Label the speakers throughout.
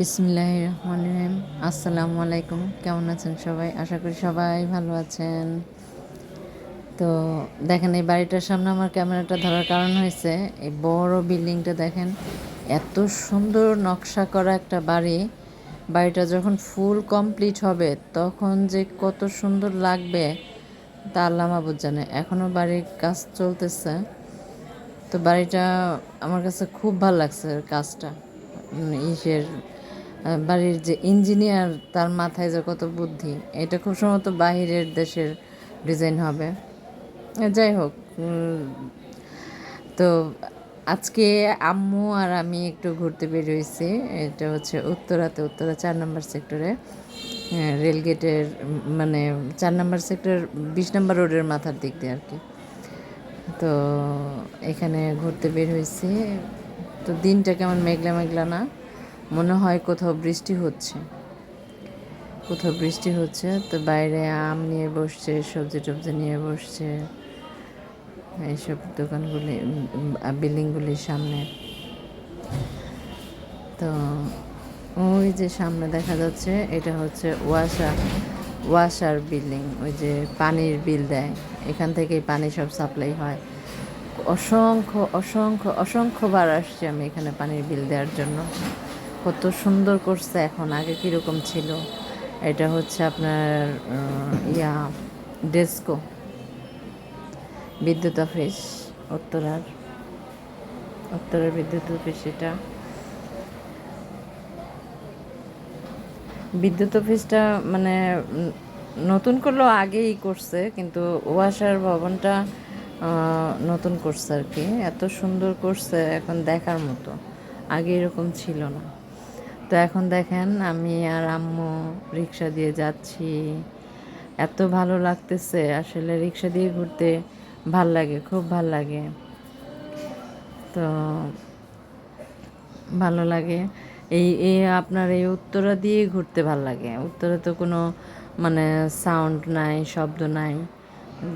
Speaker 1: বিসমিল্লাহ রহমান রহিম। আসসালামু আলাইকুম। কেমন আছেন সবাই? আশা করি সবাই ভালো আছেন। তো দেখেন এই বাড়িটার সামনে আমার ক্যামেরাটা ধরার কারণ হয়েছে এই বড় বিল্ডিংটা দেখেন এত সুন্দর নকশা করা একটা বাড়ি। বাড়িটা যখন ফুল কমপ্লিট হবে তখন যে কত সুন্দর লাগবে তা আল্লাহ মাবুদ জানে। এখনও বাড়ির কাজ চলতেছে। তো বাড়িটা আমার কাছে খুব ভালো লাগছে কাজটা ইসের আহ, বাড়ির যে ইঞ্জিনিয়ার তার মাথায় যে কত বুদ্ধি, এটা খুব সম্ভবত বাহিরের দেশের ডিজাইন হবে। যাই হোক তো আজকে আম্মু আর আমি একটু ঘুরতে বের হয়েছি। এটা হচ্ছে উত্তরাতে, উত্তরা চার নম্বর সেক্টরে রেলগেটের মানে চার নম্বর সেক্টর বিশ নম্বর রোডের মাথার দিক দিয়ে আর কি। তো এখানে ঘুরতে বের হয়েছি। তো দিনটা কেমন মেঘলা মেঘলা না? মনে হয় কোথাও বৃষ্টি হচ্ছে। কোথাও বৃষ্টি হচ্ছে, তো বাইরে আম নিয়ে বসছে সবজি টবজি নিয়ে বসছে। এইসব দোকানগুলি বিল্ডিংগুলির সামনে। তো ওই যে সামনে দেখা যাচ্ছে, এটা হচ্ছে ওয়াশার ওয়াশার বিল্ডিং। ওই যে পানির বিল দেয়। এখান থেকেই পানি সব সাপ্লাই হয়। অসংখ্য অসংখ্য, অসংখ্যবার আসছি আমি এখানে পানির বিল দেওয়ার জন্য। কত সুন্দর করছে এখন, আগে কীরকম ছিল? এটা হচ্ছে আপনার ইয়া, ডেস্কো। বিদ্যুৎ অফিস, উত্তরার। উত্তরার বিদ্যুৎ অফিস এটা। বিদ্যুৎ অফিসটা মানে নতুন করলেও আগেই করছে, কিন্তু ওয়াসার ভবনটা নতুন করছে আর কি। এত সুন্দর করছে এখন দেখার মতো। আগে এরকম ছিল না। তো এখন দেখেন আমি আর আম্মু রিক্সা দিয়ে যাচ্ছি। এত ভালো লাগতেছে, আসলে রিক্সা দিয়ে ঘুরতে ভালো লাগে, খুব ভালো লাগে। তো ভালো লাগে। এই এই আপনার এই উত্তরা দিয়ে ঘুরতে ভালো লাগে। উত্তরা তো কোনো মানে সাউন্ড নাই, শব্দ নাই,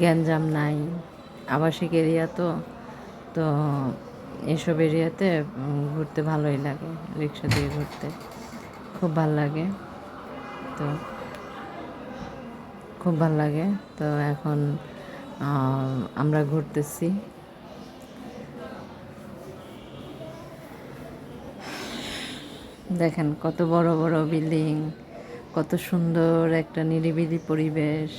Speaker 1: গ্যাঞ্জাম নাই, আবাসিক এরিয়া তো। তো এসব এরিয়াতে ঘুরতে ভালোই লাগে, রিক্সা দিয়ে ঘুরতে। খুব ভালো লাগে। তো খুব ভালো লাগে। তো এখন আমরা ঘুরতেছি। দেখেন কত বড় বড় বিল্ডিং, কত সুন্দর একটা নিরিবিলি পরিবেশ।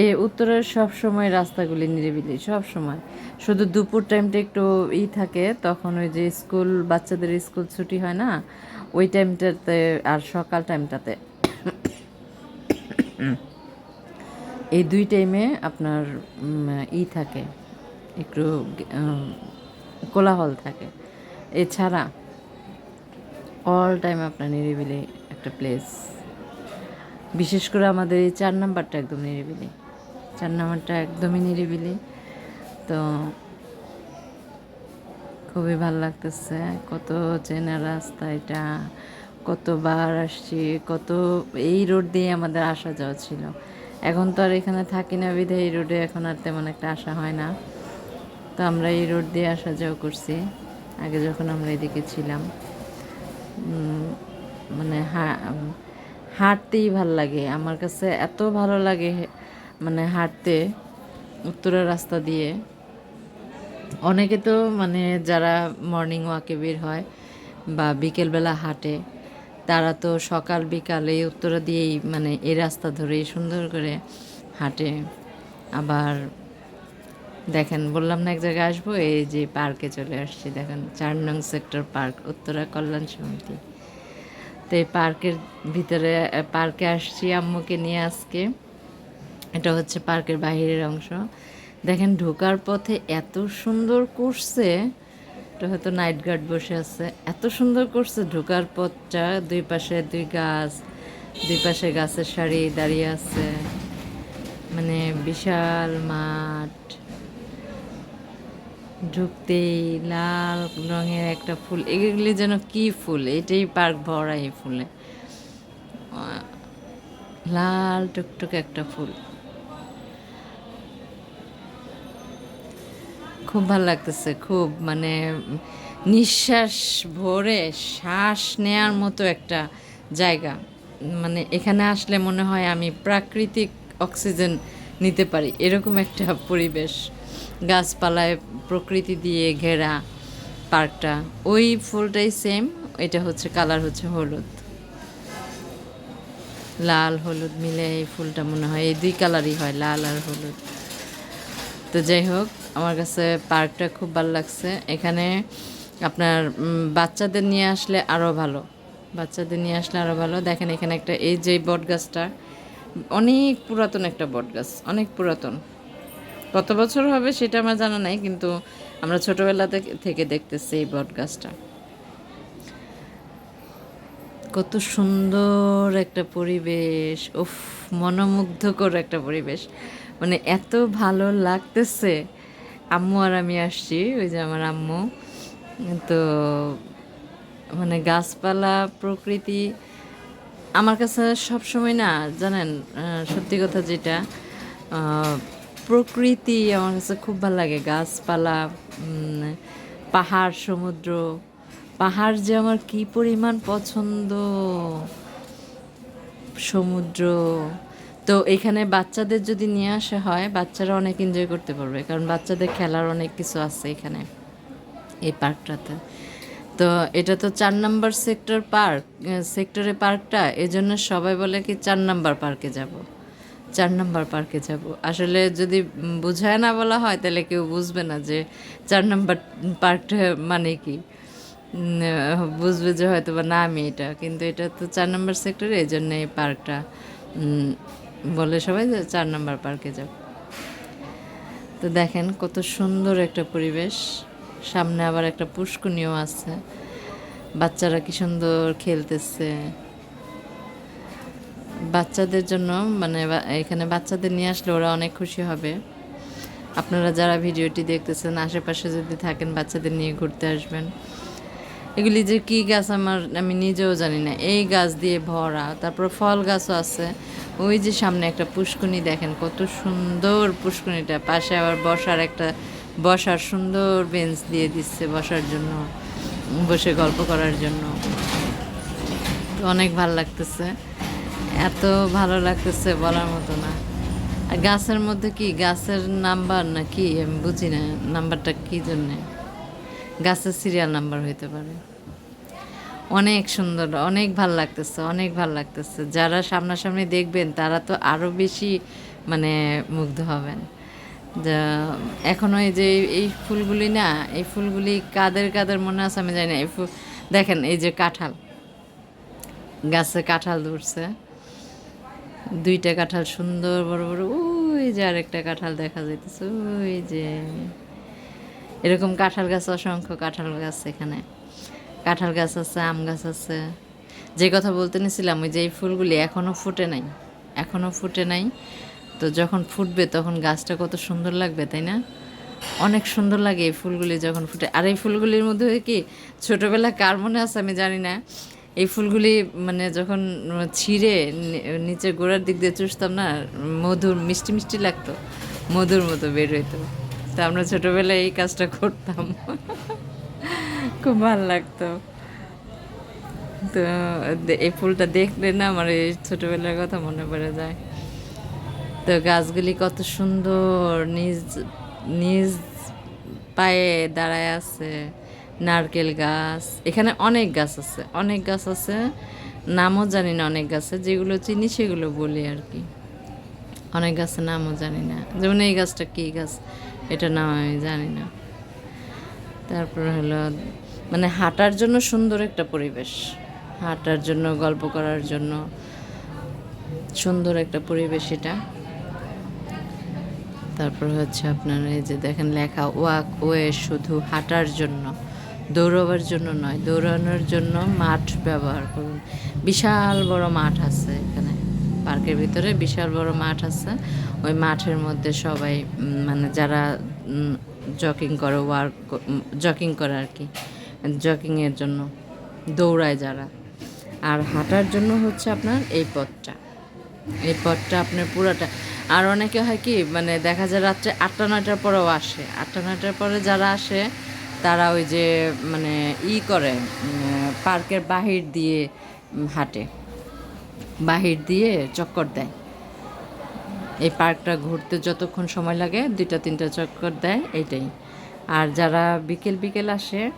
Speaker 1: এই উত্তরের সব সময় রাস্তাগুলি নিরিবিলি, সব সময়। শুধু দুপুর টাইমটা একটু ই থাকে, তখন ওই যে স্কুল, বাচ্চাদের স্কুল ছুটি হয় না, ওই টাইমটাতে আর সকাল টাইমটাতে এই দুই টাইমে আপনার ই থাকে, একটু কোলাহল থাকে। এছাড়া অল টাইম আপনার নিরিবিলি একটা প্লেস বিশেষ করে আমাদের এই চার নাম্বারটা একদম নিরিবিলি। চার নাম্বারটা একদমই নিরিবিলি। তো খুবই ভালো লাগতেছে, কত চেনা রাস্তা এটা, কতবার আসছি, কত এই রোড দিয়ে আমাদের আসা যাওয়া ছিল। এখন তো আর এখানে থাকি না বিধে এই রোডে এখন আর তেমন একটা আসা হয় না। তো আমরা এই রোড দিয়ে আসা যাওয়া করছি, আগে যখন আমরা এদিকে ছিলাম। মানে হাঁটতেই ভালো লাগে। আমার কাছে এত ভালো লাগে মানে হাঁটতে, উত্তরা রাস্তা দিয়ে। অনেকে তো মানে যারা মর্নিং ওয়াকে বের হয় বা বিকেলবেলা হাঁটে, তারা তো সকাল বিকাল উত্তরা দিয়েই মানে এই রাস্তা ধরেই সুন্দর করে হাঁটে। আবার দেখেন, বললাম না এক জায়গায় আসব, এই যে পার্কে চলে আসছি, দেখেন চার নং সেক্টর পার্ক উত্তরা কল্যাণ সমিতি। তো এই পার্কের ভিতরে পার্কে আসছি আম্মুকে নিয়ে আজকে। এটা হচ্ছে পার্কের বাইরের অংশ। দেখেন ঢোকার পথে এত সুন্দর করছে, এটা হয়তো নাইট গার্ড বসে আছে। এত সুন্দর করছে ঢোকার পথটা, দুই পাশে দুই গাছ, দুই পাশে গাছের সারি দাঁড়িয়ে আছে। মানে বিশাল মাঠ। ঢুকতেই লাল রঙের একটা ফুল। এগুলি যেন কি ফুল? এটাই পার্ক ভরা এই ফুলে। লাল টুকটুক একটা ফুল। খুব ভালো লাগতেছে, খুব মানে নিঃশ্বাস ভরে শ্বাস নেয়ার মতো একটা জায়গা। মানে এখানে আসলে মনে হয় আমি প্রাকৃতিক অক্সিজেন নিতে পারি, এরকম একটা পরিবেশ। গাছপালায় প্রকৃতি দিয়ে ঘেরা পার্কটা, ওই ফুলটাই সেম এটা হচ্ছে কালার হচ্ছে হলুদ। লাল হলুদ মিলে এই ফুলটা মনে হয়, এই দুই কালারই হয়, লাল আর হলুদ। তো যাই হোক আমার কাছে পার্কটা খুব ভালো লাগছে। এখানে আপনার বাচ্চাদের নিয়ে আসলে আরও ভালো। বাচ্চাদের নিয়ে আসলে আরও ভালো। দেখেন এখানে একটা, এই যে বট গাছটা, অনেক পুরাতন একটা বট গাছ, অনেক পুরাতন। কত বছর হবে সেটা আমার জানা নাই, কিন্তু আমরা ছোটোবেলা থেকে- দেখতেছি এই বট গাছটা। কত সুন্দর একটা পরিবেশ, উফ, মনোমুগ্ধকর একটা পরিবেশ। মানে এত ভালো লাগতেছে। আম্মু আর আমি আসছি, ওই যে আমার আম্মু। তো মানে গাছপালা, প্রকৃতি, আমার কাছে সব সময় না, জানেন সত্যি কথা যেটা প্রকৃতি আমার কাছে খুব ভালো লাগে। গাছপালা পাহাড়, সমুদ্র, পাহাড় যে আমার কি পরিমাণ পছন্দ। সমুদ্র তো এখানে বাচ্চাদের যদি নিয়ে আসা হয়, বাচ্চারা অনেক এনজয় করতে পারবে। কারণ বাচ্চাদের খেলার অনেক কিছু আছে এখানে, এই পার্কটাতে। তো এটা তো চার নাম্বার সেক্টর পার্ক সেক্টরে পার্কটা, এজন্য সবাই বলে কি চার নাম্বার পার্কে যাব। চার নাম্বার পার্কে যাব। আসলে যদি বুঝায় না বলা হয়, তাহলে কেউ বুঝবে না যে চার নাম্বার পার্কটা মানে কি। বুঝবে যে হয়তো বা না আমি এটা, কিন্তু এটা তো চার নাম্বার সেক্টরে এই জন্য এই পার্কটা বলে সবাই যে চার নাম্বার পার্কে যাব তো দেখেন কত সুন্দর একটা পরিবেশ। সামনে আবার একটা পুষ্কনিও আছে। বাচ্চারা কি সুন্দর খেলতেছে। বাচ্চাদের জন্য মানে এখানে বাচ্চাদের নিয়ে আসলে ওরা অনেক খুশি হবে। আপনারা যারা ভিডিওটি দেখতেছেন, আশেপাশে যদি থাকেন, বাচ্চাদের নিয়ে ঘুরতে আসবেন। এগুলি যে কি গাছ আমার, আমি নিজেও জানি না। এই গাছ দিয়ে ভরা, তারপর ফল গাছও আছে। ওই যে সামনে একটা পুষ্কুনি দেখেন, কত সুন্দর পুষ্কুনিটা পাশে আবার বসার একটা, বসার সুন্দর বেঞ্চ দিয়ে দিচ্ছে বসার জন্য, বসে গল্প করার জন্য। অনেক ভালো লাগতেছে। এত ভালো লাগতেছে বলার মতো না। আর গাছের মধ্যে কি, গাছের নাম্বার না কি? আমি বুঝি না, নাম্বারটা কী জন্যে? গাছের সিরিয়াল নাম্বার হইতে পারে। অনেক সুন্দর, অনেক ভালো লাগতেছে, অনেক ভালো লাগতেছে। যারা সামনাসামনি দেখবেন, তারা তো আরও বেশি মানে মুগ্ধ হবেন। এখনও এই যে এই ফুলগুলি না, এই ফুলগুলি কাদের কাদের মনে আছে আমি জানি না। এই ফুল, দেখেন এই যে কাঁঠাল, গাছে কাঁঠাল ধরছে। দুইটা কাঁঠাল সুন্দর, বড় বড়, ওই যে আরেকটা কাঁঠাল দেখা যাইতেছে, ওই যে। এরকম কাঁঠাল গাছ, অসংখ্য কাঁঠাল গাছ এখানে। কাঁঠাল গাছ আছে, আম গাছ আছে। যে কথা বলতে নিয়েছিলাম, ওই যে এই ফুলগুলি এখনও ফুটে নাই এখনও ফুটে নাই। তো যখন ফুটবে তখন গাছটা কত সুন্দর লাগবে, তাই না? অনেক সুন্দর লাগে এই ফুলগুলি যখন ফুটে। আর এই ফুলগুলির মধ্যে কি, ছোটোবেলা কার মনে আছে আমি জানি না। এই ফুলগুলি মানে যখন ছিঁড়ে নিচে গোড়ার দিক দিয়ে চুষতাম না, মধুর, মিষ্টি মিষ্টি লাগতো, মধুর মতো বের হইতো। তা আমরা ছোটোবেলায় এই কাজটা করতাম। খুব ভালো লাগতো। তো এই ফুলটা দেখলে না আমার এই ছোটোবেলার কথা মনে পড়ে যায়। তো গাছগুলি কত সুন্দর, নিজ নিজ পায়ে দাঁড়ায় আছে, নারকেল গাছ। এখানে অনেক গাছ আছে, অনেক গাছ আছে, নামও জানি না অনেক গাছে যেগুলো চিনি সেগুলো বলি আর কি। অনেক গাছের নামও জানি না। যেমন এই গাছটা কী গাছ? এটা নাম আমি জানি না। তারপর হলো মানে হাঁটার জন্য সুন্দর একটা পরিবেশ। হাঁটার জন্য, গল্প করার জন্য সুন্দর একটা পরিবেশ এটা। তারপর হচ্ছে আপনার এই যে দেখেন লেখা, ওয়াক ওয়ে শুধু হাঁটার জন্য, দৌড়াবার জন্য নয়, দৌড়ানোর জন্য মাঠ ব্যবহার করুন। বিশাল বড় মাঠ আছে এখানে, পার্কের ভিতরে বিশাল বড় মাঠ আছে। ওই মাঠের মধ্যে সবাই মানে যারা জকিং করে ওয়ার্ক জকিং করে আর কি। জকিংয়ের জন্য দৌড়ায় যারা। আর হাঁটার জন্য হচ্ছে আপনার এই পথটা। এই পথটা আপনার পুরোটা। আর অনেকে হয় কি মানে দেখা যায় রাত্রে আটটা, নয়টার পরেও আসে। আটটা, নয়টার পরে যারা আসে, তারা ওই যে মানে ই করে পার্কের বাহির দিয়ে হাঁটে। বাহির দিয়ে চক্কর দেয়। এই পার্কটা ঘুরতে যতক্ষণ সময় লাগে, দুইটা, তিনটা চক্কর দেয়, এইটাই। আর যারা বিকেল বিকেল আসে,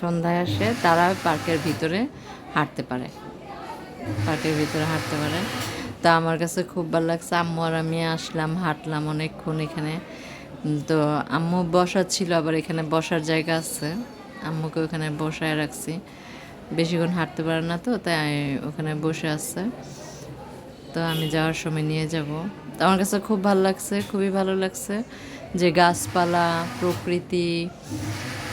Speaker 1: সন্ধ্যায় আসে, তারা পার্কের ভিতরে হাঁটতে পারে। পার্কের ভিতরে হাঁটতে পারে। তা আমার কাছে খুব ভালো লাগছে, আম্মু আর আমি আসলাম, হাঁটলাম অনেকক্ষণ এখানে। তো আম্মু বসা ছিল, আবার এখানে বসার জায়গা আছে। আম্মুকে ওখানে বসায় রাখছি। বেশিক্ষণ হাঁটতে পারে না তো, তাই ওখানে বসে আছে। তো আমি যাওয়ার সময় নিয়ে যাব। তো আমার কাছে খুব ভালো লাগছে, খুবই ভালো লাগছে যে গাছপালা, প্রকৃতি।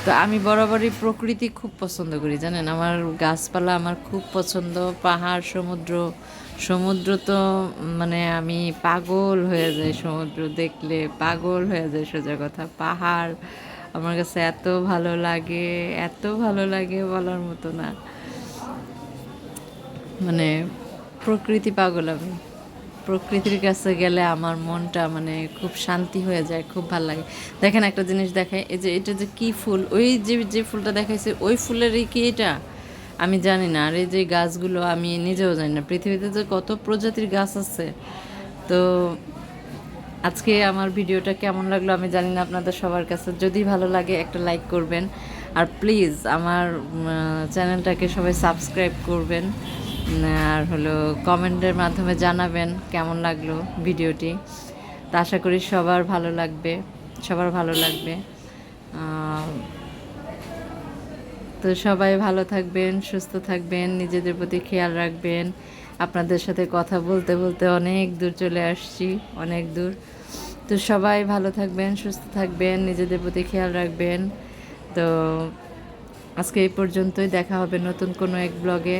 Speaker 1: তো আমি বরাবরই প্রকৃতি খুব পছন্দ করি, জানেন? আমার গাছপালা আমার খুব পছন্দ, পাহাড়, সমুদ্র। সমুদ্র তো মানে আমি পাগল হয়ে যাই সমুদ্র দেখলে, পাগল হয়ে যায় সোজা কথা। পাহাড় আমার কাছে এত ভালো লাগে, এত ভালো লাগে বলার মতো না। মানে প্রকৃতি পাগল আমি। প্রকৃতির কাছে গেলে আমার মনটা মানে খুব শান্তি হয়ে যায়, খুব ভালো লাগে। দেখেন একটা জিনিস দেখায় এই যে এটা যে কি ফুল, ওই যে যে ফুলটা দেখাইছে, ওই ফুলেরই কি এটা? আমি জানি না, আর এই যে গাছগুলো আমি নিজেও জানি না। পৃথিবীতে যে কত প্রজাতির গাছ আছে। তো আজকে আমার ভিডিওটা কেমন লাগল আমি জানি না আপনাদের সবার কাছে। যদি ভালো লাগে একটা লাইক করবেন। আর প্লিজ আমার চ্যানেলটাকে সবাই সাবস্ক্রাইব করবেন। আর হলো কমেন্টের মাধ্যমে জানাবেন কেমন লাগল ভিডিওটি। তা আশা করি সবার ভালো লাগবে, সবার ভালো লাগবে। তো সবাই ভালো থাকবেন, সুস্থ থাকবেন, নিজেদের প্রতি খেয়াল রাখবেন। আপনাদের সাথে কথা বলতে বলতে অনেক দূর চলে আসছি, অনেক দূর। তো সবাই ভালো থাকবেন, সুস্থ থাকবেন, নিজেদের প্রতি খেয়াল রাখবেন। তো আজকে এই পর্যন্তই, দেখা হবে নতুন কোনো এক ব্লগে।